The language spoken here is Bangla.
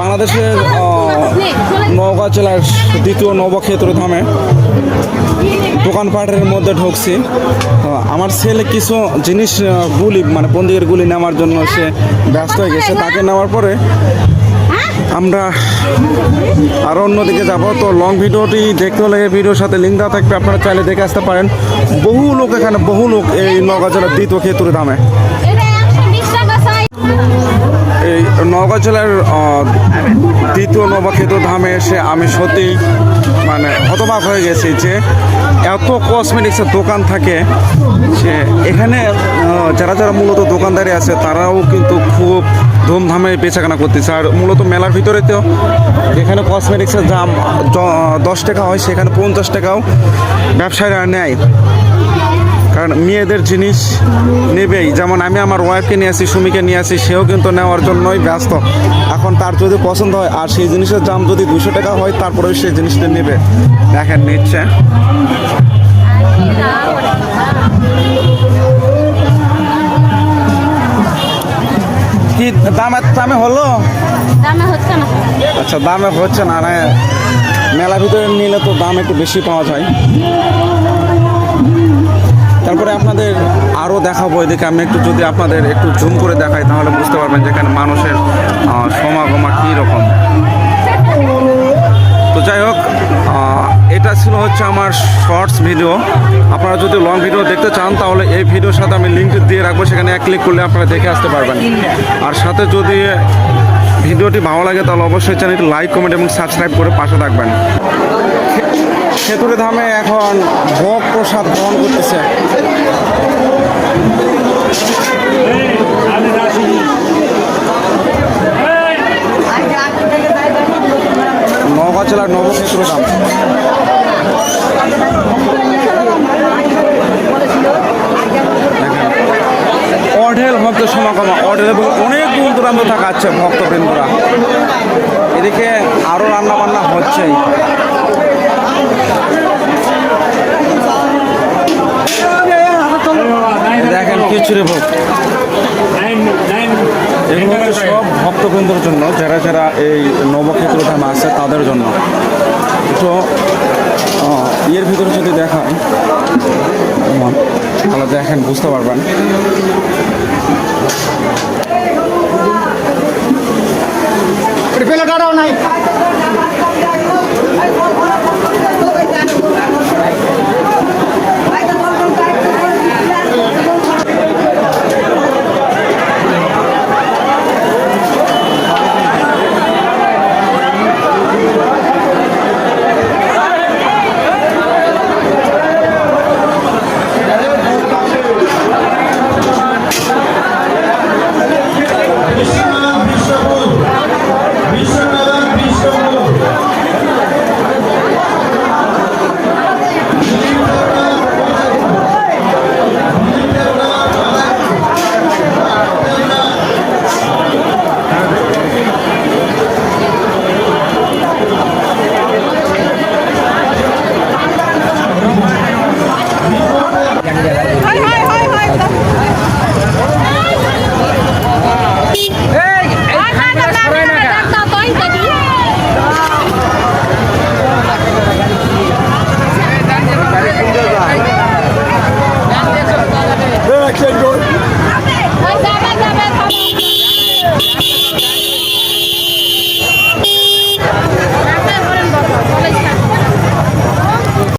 বাংলাদেশের নওগাঁ জেলার দ্বিতীয় নবক্ষেত্র ধামে দোকানপাটের মধ্যে ঢুকছি। আমার ছেলে কিছু জিনিস গুলি মানে বন্দুকের গুলি নেওয়ার জন্য সে ব্যস্ত হয়ে গেছে। তাকে নেওয়ার পরে আমরা আরও অন্যদিকে যাব। তো লং ভিডিওটি দেখতে হলে ভিডিওর সাথে লিঙ্ক দেওয়া থাকবে। আপনারা চাইলে দেখে আসতে পারেন। বহু লোক এখানে, বহু লোক এই নওগাঁ জেলার দ্বিতীয় ক্ষেত্র ধামে। নওগাঁ জেলার দ্বিতীয় নবক্ষেত্র ধামে এসে আমি সত্যি মানে হতবাক হয়ে গেছি যে এত কসমেটিক্সের দোকান থাকে সে এখানে যারা যারা মূলত দোকানদারি আছে তারাও কিন্তু খুব ধুমধামে বেচাকেনা করতেছে। আর মূলত মেলার ভিতরে তো যেখানে কসমেটিক্সের দাম দশ টাকা হয়, সেখানে পঞ্চাশ টাকাও ব্যবসায়ীরা নেয়। কারণ মেয়েদের জিনিস নেবেই। যেমন আমি আমার ওয়াইফকে নিয়ে আসি সুমিকে নিয়ে আসি সেও কিন্তু নেওয়ার জন্যই ব্যস্ত। এখন তার যদি পছন্দ হয় আর সেই জিনিসের দাম যদি দুশো টাকা হয় তারপরে সেই জিনিসটা নেবে। দেখেন নিচ্ছে। কি দামে দামে হলো? দামে হচ্ছে না। আচ্ছা দামে হচ্ছে না মানে মেলার ভিতরে নিলে তো দাম একটু বেশি পাওয়া যায়। তারপরে আপনাদের আরও দেখাবো এদিকে। আমি একটু যদি আপনাদের একটু জুম করে দেখাই তাহলে বুঝতে পারবেন যেখানে মানুষের আহ, সমাগমা কী রকম। তো যাই হোক এটা ছিল হচ্ছে আমার শর্টস ভিডিও আপনারা যদি লং ভিডিও দেখতে চান তাহলে এই ভিডিওর সাথে আমি লিঙ্ক দিয়ে রাখব। সেখানে এক ক্লিক করলে আপনারা দেখে আসতে পারবেন। আর সাথে যদি ভিডিওটি ভালো লাগে তাহলে অবশ্যই চ্যানেলটি লাইক কমেন্ট এবং সাবস্ক্রাইব করে পাশে থাকবেন। খেতুরে ধামে এখন ভোগ প্রসাদ গ্রহণ করতেছে। নওগাঁ জেলার নবক্ষেত্র ধাম। অঢেল ভক্ত সমাগম অঢেল এবং অনেক দূর দূরান্ত থাকা আছে ভক্তবৃন্দরা। এদিকে আরও রান্না বান্না হচ্ছেই। দেখেন খিচুড়ি ভোগ এগুলো সব ভক্তবৃন্দর জন্য যারা যারা এই নবক্ষেত্র ধাম আছে তাদের জন্য। তো এর ইয়ের ভিতরে যদি দেখান যেমন, তাহলে দেখেন বুঝতে পারবেন।